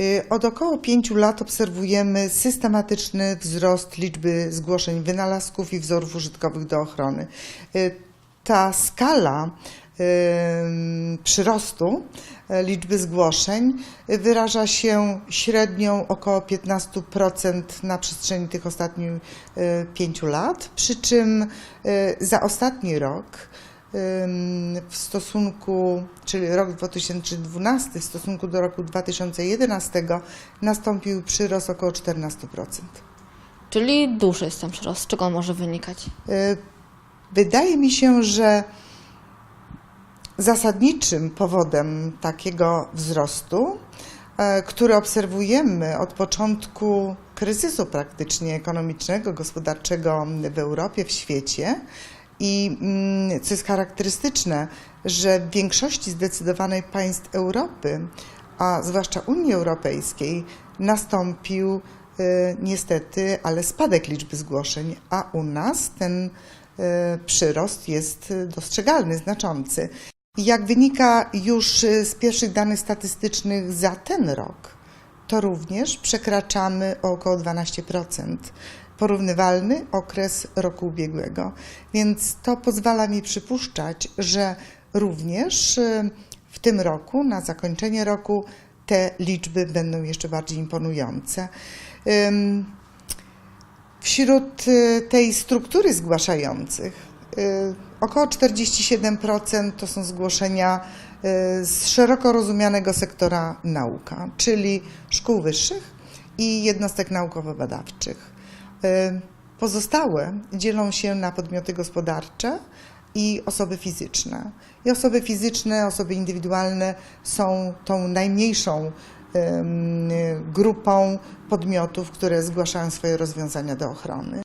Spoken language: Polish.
Y, Od około pięciu lat obserwujemy systematyczny wzrost liczby zgłoszeń wynalazków i wzorów użytkowych do ochrony. Y, Ta skala przyrostu e, liczby zgłoszeń wyraża się średnią około 15% na przestrzeni tych ostatnich y, pięciu lat, przy czym za ostatni rok w stosunku, czyli rok 2012 w stosunku do roku 2011 nastąpił przyrost około 14%. Czyli duży jest ten przyrost. Z czego on może wynikać? Y, Wydaje mi się, że zasadniczym powodem takiego wzrostu, e, który obserwujemy od początku kryzysu praktycznie ekonomicznego, gospodarczego w Europie, w świecie, i mm, co jest charakterystyczne, że w większości zdecydowanej państw Europy, a zwłaszcza Unii Europejskiej, nastąpił e, niestety, ale spadek liczby zgłoszeń, a u nas ten e, przyrost jest dostrzegalny, znaczący. Jak wynika już z pierwszych danych statystycznych za ten rok, to również przekraczamy o około 12% porównywalny okres roku ubiegłego. Więc to pozwala mi przypuszczać, że również e, w tym roku, na zakończenie roku, te liczby będą jeszcze bardziej imponujące. Wśród y, tej struktury zgłaszających y, około 47% to są zgłoszenia y, z szeroko rozumianego sektora nauka, czyli szkół wyższych i jednostek naukowo-badawczych. Y, Pozostałe dzielą się na podmioty gospodarcze i osoby fizyczne. I osoby fizyczne, osoby indywidualne są tą najmniejszą grupą podmiotów, które zgłaszają swoje rozwiązania do ochrony.